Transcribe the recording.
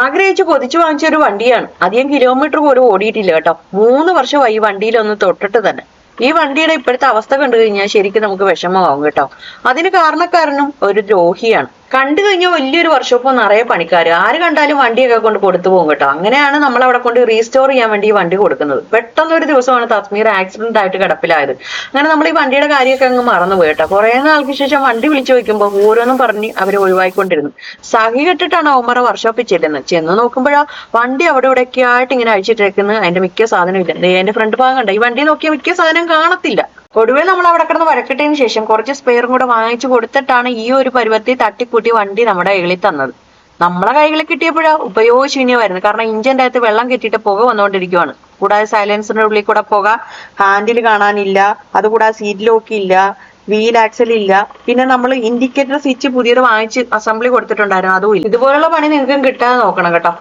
ആഗ്രഹിച്ച് കൊതിച്ചു വാങ്ങിച്ച ഒരു വണ്ടിയാണ്. അധികം കിലോമീറ്റർ പോലും ഓടിയിട്ടില്ല കേട്ടോ. മൂന്ന് വർഷമായി ഈ വണ്ടിയിലൊന്ന് തൊട്ടിട്ട് തന്നെ. ഈ വണ്ടിയുടെ ഇപ്പോഴത്തെ അവസ്ഥ കണ്ടു കഴിഞ്ഞാൽ ശരിക്കും നമുക്ക് വിഷമമാവും കേട്ടോ. അതിന് കാരണക്കാരനും ഒരു ദ്രോഹിയാണ്. കണ്ടു കഴിഞ്ഞാൽ വലിയൊരു വർക്ക്ഷോപ്പ് നിറയെ പണിക്കാർ ആര് കണ്ടാലും വണ്ടിയൊക്കെ കൊണ്ട് കൊടുത്തു പോകും കേട്ടോ. അങ്ങനെയാണ് നമ്മൾ അവിടെ കൊണ്ട് റീസ്റ്റോർ ചെയ്യാൻ വേണ്ടി ഈ വണ്ടി കൊടുക്കുന്നത്. പെട്ടെന്ന് ഒരു ദിവസമാണ് തസ്മീർ ആക്സിഡന്റ് ആയിട്ട് കിടപ്പിലായത്. അങ്ങനെ നമ്മൾ ഈ വണ്ടിയുടെ കാര്യമൊക്കെ അങ്ങ് മറന്നുപോയി കേട്ടോ. കുറെ നാൾക്ക് ശേഷം വണ്ടി വിളിച്ചു വെക്കുമ്പോൾ ഓരോന്നും പറഞ്ഞ് അവർ ഒഴിവാക്കിക്കൊണ്ടിരുന്നു. സഹി കെട്ടിട്ടാണ് ഓമറ വർക്ക്ഷോപ്പിൽ ചെല്ലുന്നത് ചെന്ന് നോക്കുമ്പോഴാ വണ്ടി അവിടെ ഇവിടെയൊക്കെ ആയിട്ട് ഇങ്ങനെ അഴിച്ചിട്ടേക്കുന്നത് അതിന്റെ മിക്ക സാധനവും ഇല്ല. എന്റെ ഫ്രണ്ട് ഭാഗം കണ്ട? ഈ വണ്ടി നോക്കിയാൽ മിക്ക സാധനം കാണത്തില്ല. ഒടുവിൽ നമ്മൾ അവിടെ കിടന്ന് വഴക്കിട്ടതിന് ശേഷം കുറച്ച് സ്പെയറും കൂടെ വാങ്ങിച്ചു കൊടുത്തിട്ടാണ് ഈ ഒരു പരുവത്തിൽ തട്ടിക്കൂട്ടി വണ്ടി നമ്മുടെ കയ്യിൽ തന്നത്. നമ്മളെ കൈകളിൽ കിട്ടിയപ്പോഴാ ഉപയോഗശൂന്യമായിരുന്നു കാരണം ഇഞ്ചിന്റെ അകത്ത് വെള്ളം കെട്ടിയിട്ട് പുക വന്നുകൊണ്ടിരിക്കുവാണ്. കൂടാതെ സൈലൻസറിന്റെ ഉള്ളിൽ കൂടെ പുക ഹാൻഡിൽ കാണാനില്ല. അതുകൂടാതെ സീറ്റ് ലോക്ക് ഇല്ല. വീൽ ആക്സൽ ഇല്ല. പിന്നെ നമ്മൾ ഇൻഡിക്കേറ്റർ സ്വിച്ച് പുതിയത് വാങ്ങിച്ച് അസംബ്ലി കൊടുത്തിട്ടുണ്ടായിരുന്നു. അതും ഇല്ല. ഇതുപോലുള്ള പണി നിങ്ങൾക്കും കിട്ടാതെ നോക്കണം കേട്ടോ.